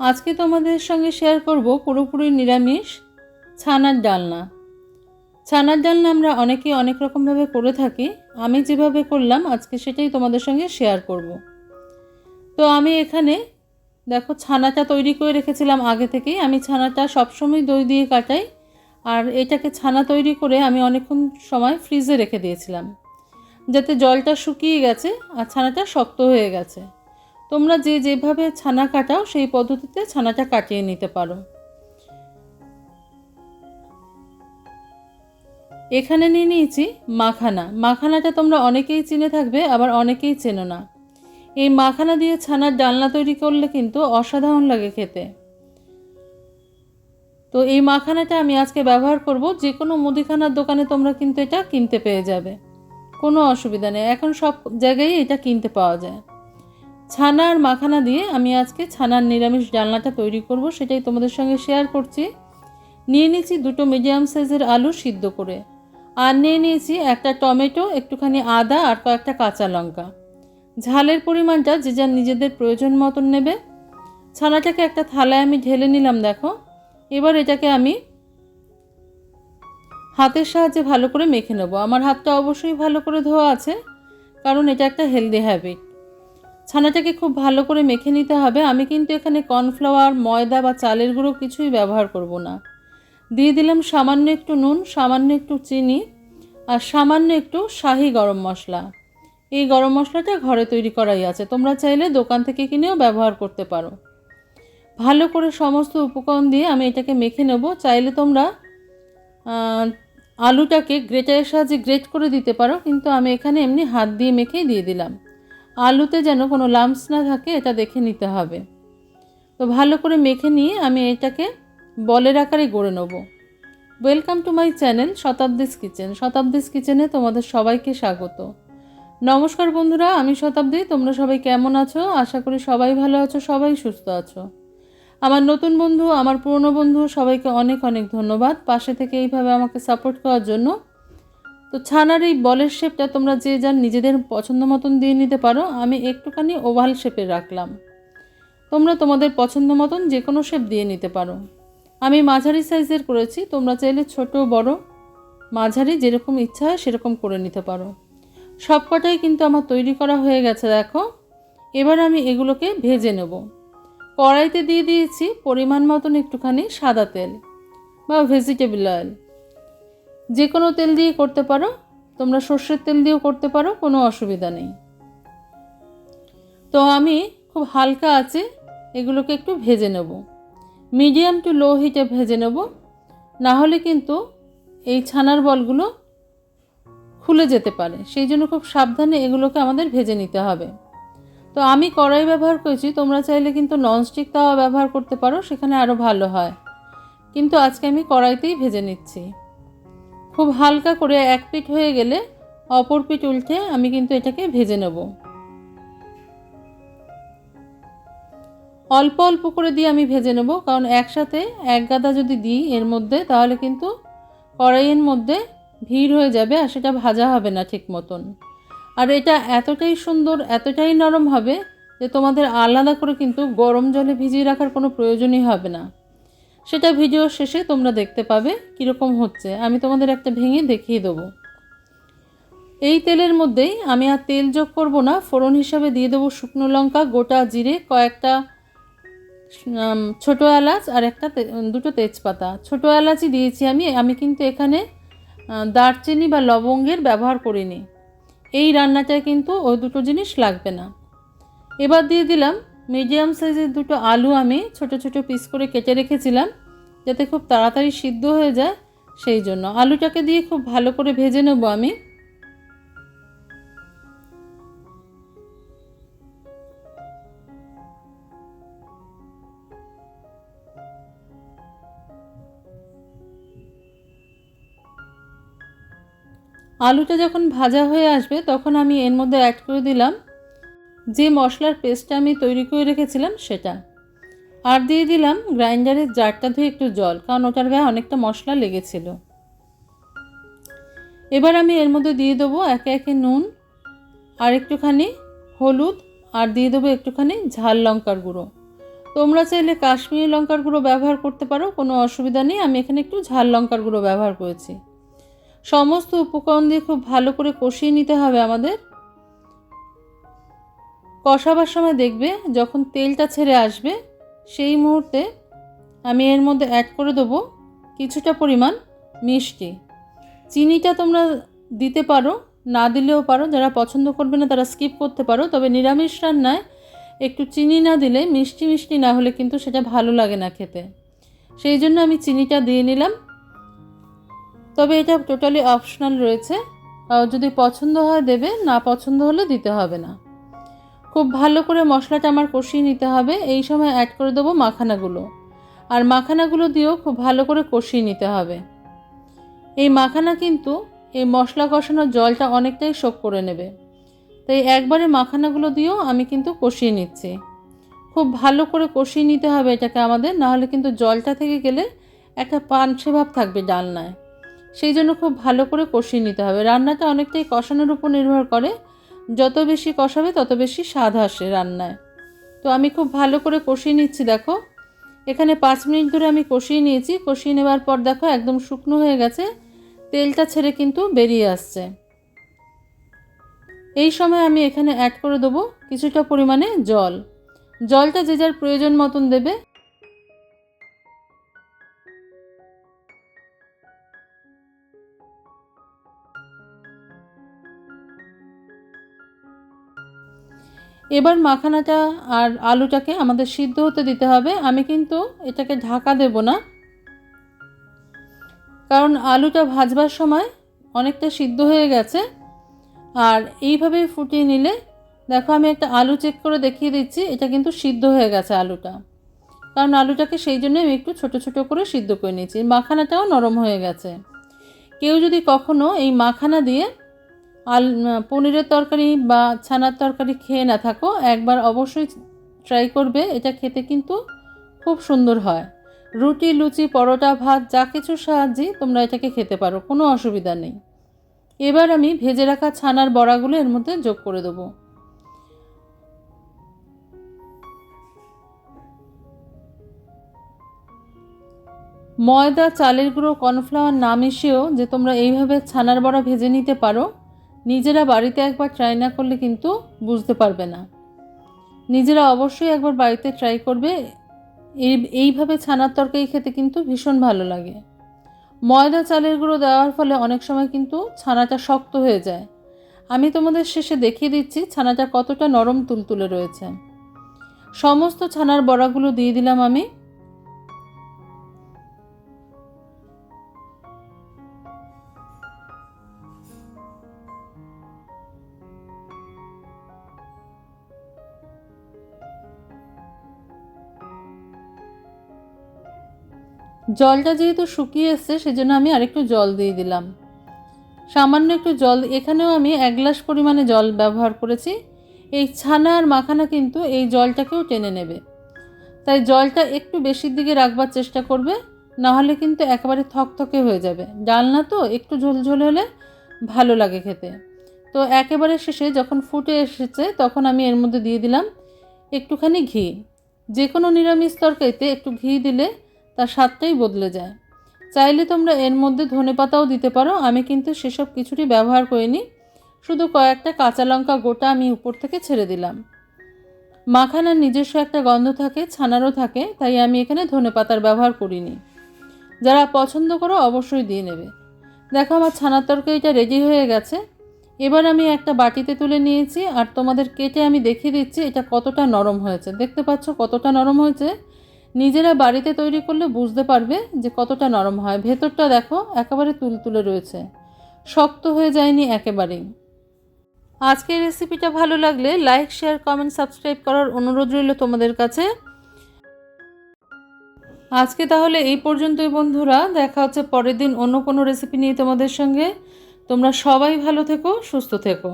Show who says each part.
Speaker 1: আজকে তোমাদের সঙ্গে শেয়ার করব পুরোপুরি নিরামিষ ছানার ডালনা। ছানার ডালনা আমরা অনেকেই অনেক রকমভাবে করে থাকি, আমি যেভাবে করলাম আজকে সেটাই তোমাদের সঙ্গে শেয়ার করব। তো আমি এখানে দেখো ছানাটা তৈরি করে রেখেছিলাম আগে থেকেই, আমি ছানাটা সবসময় দই দিয়ে কাটাই, আর এটাকে ছানা তৈরি করে আমি অনেকক্ষণ সময় ফ্রিজে রেখে দিয়েছিলাম, যাতে জলটা শুকিয়ে গেছে আর ছানাটা শক্ত হয়ে গেছে। তোমরা যে যেভাবে ছানা কাটাও, সেই পদ্ধতিতে ছানাটা কাটিয়ে নিতে পারো। এখানে নিয়ে নিয়েছি মাখানা। মাখানাটা তোমরা অনেকেই চিনে থাকবে, আবার অনেকেই চেনো না। এই মাখানা দিয়ে ছানার ডালনা তৈরি করলে কিন্তু অসাধারণ লাগে খেতে। তো এই মাখানাটা আমি আজকে ব্যবহার করব যে কোনো মুদিখানার দোকানে তোমরা কিন্তু এটা কিনতে পেয়ে যাবে। কোনো অসুবিধা নেই। এখন সব জায়গায় এটা কিনতে পাওয়া যায়। ছানা আর মাখানা দিয়ে আমি আজকে ছানার নিরামিষ ডালনাটা তৈরি করব, সেটাই তোমাদের সঙ্গে শেয়ার করছি। নিয়ে নিয়েছি দুটো মিডিয়াম সাইজের আলু সিদ্ধ করে। আর নিয়ে নিয়েছি একটা টমেটো, একটুখানি আদা আর কয়েকটা কাঁচা লঙ্কা। ঝালের পরিমাণটা যে যার নিজেদের প্রয়োজন মতন নেবে। ছানাটাকে একটা থালায় আমি ঢেলে নিলাম, দেখো। এবার এটাকে আমি হাতের সাহায্যে ভালো করে মেখে নেব। আমার হাতটা অবশ্যই ভালো করে ধোয়া আছে, কারণ এটা একটা হেলদি হ্যাবিট ছানাটাকে খুব ভালো করে মেখে নিতে হবে। আমি কিন্তু এখানে কর্নফ্লাওয়ার, ময়দা বা চালের গুঁড়ো কিছুই ব্যবহার করব না। দিয়ে দিলাম সামান্য একটু নুন, সামান্য একটু চিনি আর সামান্য একটু শাহি গরম মশলা। এই গরম মশলাটা ঘরে তৈরি করাই আছে। তোমরা চাইলে দোকান থেকে কিনেও ব্যবহার করতে পারো। ভালো করে সমস্ত উপকরণ দিয়ে আমি এটাকে মেখে নেব। চাইলে তোমরা আলুটাকে গ্রেটারের সাহায্যে গ্রেট করে দিতে পারো। কিন্তু আমি এখানে এমনি হাত দিয়ে মেখেই দিয়ে দিলাম। আলুতে যেন কোনো লাম্পস না থাকে, এটা দেখে নিতে হবে। তো ভালো করে মেখে নিয়ে আমি এটাকে বলের আকারে গড়ে নেব। Welcome to my channel Shatabdi's kitchen Shatabdi's কিচেনে তোমাদের সবাইকে স্বাগত। নমস্কার বন্ধুরা, আমি শতাব্দী। তোমরা সবাই কেমন আছো? আশা করি সবাই ভালো আছো, সবাই সুস্থ আছো। আমার নতুন বন্ধু, আমার পুরনো বন্ধু, সবাইকে অনেক অনেক ধন্যবাদ। পাশে থেকে এইভাবে আমাকে সাপোর্ট করার জন্য তো ছানার এই বলের শেপটা তোমরা যে যার নিজেদের পছন্দ মতন দিয়ে নিতে পারো, আমি একটুখানি ওভাল শেপে রাখলাম। তোমরা তোমাদের পছন্দ মতন যে কোনো শেপ দিয়ে নিতে পারো। আমি মাঝারি সাইজের করেছি, তোমরা চাইলে ছোট, বড়, মাঝারি যেরকম ইচ্ছা হয় সেরকম করে নিতে পারো। সব কটাই কিন্তু আমার তৈরি করা হয়ে গেছে, দেখো। এবার আমি এগুলোকে ভেজে নেব। কড়াইতে দিয়ে দিয়েছি পরিমাণ মতন একটুখানি সাদা তেল বা ভেজিটেবল অয়েল যে কোনো তেল দিয়ে করতে পারো। তোমরা সর্ষের তেল দিয়েও করতে পারো, কোনো অসুবিধা নেই। তো আমি খুব হালকা আছে এগুলোকে একটু ভেজে নেব। মিডিয়াম টু লো হিটে ভেজে নেব। না হলে কিন্তু এই ছানার বলগুলো খুলে যেতে পারে। সেই জন্য খুব সাবধানে এগুলোকে আমাদের ভেজে নিতে হবে। তো আমি কড়াই ব্যবহার করেছি, তোমরা চাইলে কিন্তু ননস্টিক তাওয়া ব্যবহার করতে পারো, সেখানে আরও ভালো হয়। কিন্তু আজকে আমি কড়াইতেই ভেজে নিচ্ছি। খুব হালকা করে এক পিঠ হয়ে গেলে অপর পিঠ উল্টে আমি কিন্তু এটাকে ভেজে নেব। অল্প অল্প করে দিয়ে আমি ভেজে নেব, কারণ একসাথে এক গাদা যদি দিই এর মধ্যে, তাহলে কিন্তু কড়াইয়ের মধ্যে ভিড় হয়ে যাবে আর সেটা ভাজা হবে না ঠিক মতন। আর এটা এতটাই সুন্দর, এতটাই নরম হবে যে তোমাদের আলাদা করে কিন্তু গরম জলে ভিজিয়ে রাখার কোনো প্রয়োজনই হবে না। সেটা ভিডিও শেষে তোমরা দেখতে পাবে কীরকম হচ্ছে। আমি তোমাদের একটা ভেঙে দেখিয়ে দেবো। এই তেলের মধ্যেই আমি আর তেল যোগ করব না, ফোড়ন হিসাবে দিয়ে দেবো শুকনো লঙ্কা, গোটা জিরে, কয়েকটা ছোটো এলাচ আর একটা দুটো তেজপাতা। ছোটো এলাচই দিয়েছি আমি আমি কিন্তু এখানে দারচিনি বা লবঙ্গের ব্যবহার করিনি। এই রান্নাটায় কিন্তু ওই দুটো জিনিস লাগবে না। এবার দিয়ে দিলাম মিডিয়াম সাইজের দুটো আলু আমি ছোট ছোট পিস করে কেটে রেখেছিলাম। যাতে খুব তাড়াতাড়ি সিদ্ধ হয়ে যায়, সেই জন্য। আলুটাকে দিয়ে খুব ভালো করে ভেজে নেব আমি। আলুটা যখন ভাজা হয়ে আসবে, তখন আমি এর মধ্যে অ্যাড করে দিলাম যে মশলার পেস্টটা আমি তৈরি করে রেখেছিলাম, সেটা। আর দিয়ে দিলাম গ্রাইন্ডারের জারটা ধুয়ে একটু জল, কারণ ওটার গায়ে অনেকটা মশলা লেগেছিল। এবার আমি এর মধ্যে দিয়ে দেবো একে একে নুন, আর একটুখানি হলুদ, আর দিয়ে দেবো একটুখানি ঝাল লঙ্কার গুঁড়ো। তোমরা চাইলে কাশ্মীরি লঙ্কার গুঁড়ো ব্যবহার করতে পারো, কোনো অসুবিধা নেই, আমি এখানে একটু ঝাল লঙ্কার গুঁড়ো ব্যবহার করেছি। সমস্ত উপকরণ দিয়ে খুব ভালো করে কষিয়ে নিতে হবে আমাদের। কষাবার সময় দেখবে যখন তেলটা ছেড়ে আসবে সেই মুহূর্তে আমি এর মধ্যে অ্যাড করে দেবো কিছুটা পরিমাণ মিষ্টি। চিনিটা তোমরা দিতে পারো, না দিলেও পারো। যারা পছন্দ করবে না তারা স্কিপ করতে পারো। তবে নিরামিষ রান্নায় একটু চিনি না দিলে, মিষ্টি মিষ্টি না হলে কিন্তু সেটা ভালো লাগে না খেতে। সেই জন্য আমি চিনিটা দিয়ে নিলাম। তবে এটা টোটালি অপশনাল রয়েছে। যদি পছন্দ হয় দেবে, না পছন্দ হলে দিতে হবে না। খুব ভালো করে মশলাটা আমার কষিয়ে নিতে হবে। এই সময় অ্যাড করে দেবো মাখানাগুলো। আর মাখানাগুলো দিয়েও খুব ভালো করে কষিয়ে নিতে হবে। এই মাখানা কিন্তু এই মশলা কষানোর জলটা অনেকটাই শোক করে নেবে। তাই একবারে মাখানাগুলো দিয়েও আমি কিন্তু কষিয়ে নিচ্ছি। খুব ভালো করে কষিয়ে নিতে হবে এটাকে আমাদের, নাহলে কিন্তু জলটা থেকে গেলে একটা পানসে ভাব থাকবে ডালনায়। সেই জন্য খুব ভালো করে কষিয়ে নিতে হবে। রান্নাটা অনেকটাই কষানোর উপর নির্ভর করে যত বেশি কষাবে, তত বেশি স্বাদ আসে রান্নায়। তো আমি খুব ভালো করে কষিয়ে নিচ্ছি, দেখো। এখানে পাঁচ মিনিট ধরে আমি কষিয়ে নিয়েছি। কষিয়ে নেওয়ার পর দেখো একদম শুকনো হয়ে গেছে। তেলটা ছেড়ে কিন্তু বেরিয়ে আসছে। এই সময় আমি এখানে অ্যাড করে দেবো কিছুটা পরিমাণে জল। জলটা যে যার প্রয়োজন মতন দেবে। এবার মাখানাটা আর আলুটাকে আমাদের সিদ্ধ হতে দিতে হবে। আমি কিন্তু এটাকে ঢাকা দেব না। কারণ আলুটা ভাজবার সময় অনেকটা সিদ্ধ হয়ে গেছে। আর এইভাবে ফুটিয়ে নিলে, দেখো আমি একটা আলু চেক করে দেখিয়ে দিচ্ছি, এটা কিন্তু সিদ্ধ হয়ে গেছে আলুটা। কারণ আলুটাকে সেই জন্য আমি একটু ছোট ছোট করে সিদ্ধ করে নিয়েছি। মাখানাটাও নরম হয়ে গেছে। কেউ যদি কখনো এই মাখানা দিয়ে আল পনিরের তরকারি বা ছানার তরকারি খেয়ে না থাকো, একবার অবশ্যই ট্রাই করবে, এটা খেতে কিন্তু খুব সুন্দর হয়। রুটি, লুচি, পরোটা, ভাত, যা কিছুর সাহায্যে তোমরা এটাকে খেতে পারো, কোনো অসুবিধা নেই। এবার আমি ভেজে রাখা ছানার বড়াগুলো এর মধ্যে যোগ করে দেবো। ময়দা, চালের গুঁড়ো, কর্নফ্লাওয়ার না মিশিয়েও যে তোমরা এইভাবে ছানার বড়া ভেজে নিতে পারো নিজেরা বাড়িতে একবার ট্রাই না করলে কিন্তু বুঝতে পারবে না। নিজেরা অবশ্যই একবার বাড়িতে ট্রাই করবে, এই, এইভাবে ছানার তরকারি খেতে কিন্তু ভীষণ ভালো লাগে। ময়দা, চালের গুঁড়ো দেওয়ার ফলে অনেক সময় কিন্তু ছানাটা শক্ত হয়ে যায়। আমি তোমাদের শেষে দেখিয়ে দিচ্ছি ছানাটা কতটা নরম তুলতুলে রয়েছে। সমস্ত ছানার বড়াগুলো দিয়ে দিলাম আমি জলটা যেহেতু শুকিয়ে এসছে, সেজন্য আমি আরেকটু জল দিয়ে দিলাম। সামান্য একটু জল, এখানেও আমি এক গ্লাস পরিমাণে জল ব্যবহার করেছি। এই ছানা আর মাখানা কিন্তু এই জলটাকেও টেনে নেবে। তাই জলটা একটু বেশির দিকে রাখবার চেষ্টা করবে, নাহলে কিন্তু একেবারে থকথকে হয়ে যাবে। ডালনা তো একটু ঝোলঝোল হলে ভালো লাগে খেতে। তো একেবারে শেষে যখন ফুটে এসেছে, তখন আমি এর মধ্যে দিয়ে দিলাম একটুখানি ঘি। যে কোনো নিরামিষ তরকারিতে একটু ঘি দিলে তার স্বাদটাই বদলে যায়। চাইলে তোমরা এর মধ্যে ধনে পাতাও দিতে পারো, আমি কিন্তু সেসব কিছুটি ব্যবহার করিনি, শুধু কয়েকটা কাঁচা লঙ্কা গোটা আমি উপর থেকে ছেড়ে দিলাম। মাখানার নিজস্ব একটা গন্ধ থাকে, ছানারও থাকে, তাই আমি এখানে ধনে পাতার ব্যবহার করিনি। যারা পছন্দ করো অবশ্যই দিয়ে নেবে। দেখো আমার ছানার তরকারিটা রেডি হয়ে গেছে। এবার আমি একটা বাটিতে তুলে নিয়েছি, আর তোমাদের কেটে আমি দেখিয়ে দিচ্ছি, এটা কতটা নরম হয়েছে। দেখতে পাচ্ছ কতটা নরম হয়েছে? নিজেরা বাড়িতে তৈরি করলে বুঝতে পারবে যে কতটা নরম হয়। ভেতরটা দেখো, একেবারে তুলতুলে রয়েছে। শক্ত হয়ে যায়নি একেবারেই। আজকের রেসিপিটা ভালো লাগলে লাইক, শেয়ার, কমেন্ট, সাবস্ক্রাইব করার অনুরোধ রইল তোমাদের কাছে। আজকে তাহলে এই পর্যন্তই বন্ধুরা। দেখা হচ্ছে পরের দিন অন্য কোনো রেসিপি নিয়ে তোমাদের সঙ্গে। তোমরা সবাই ভালো থেকো, সুস্থ থেকো।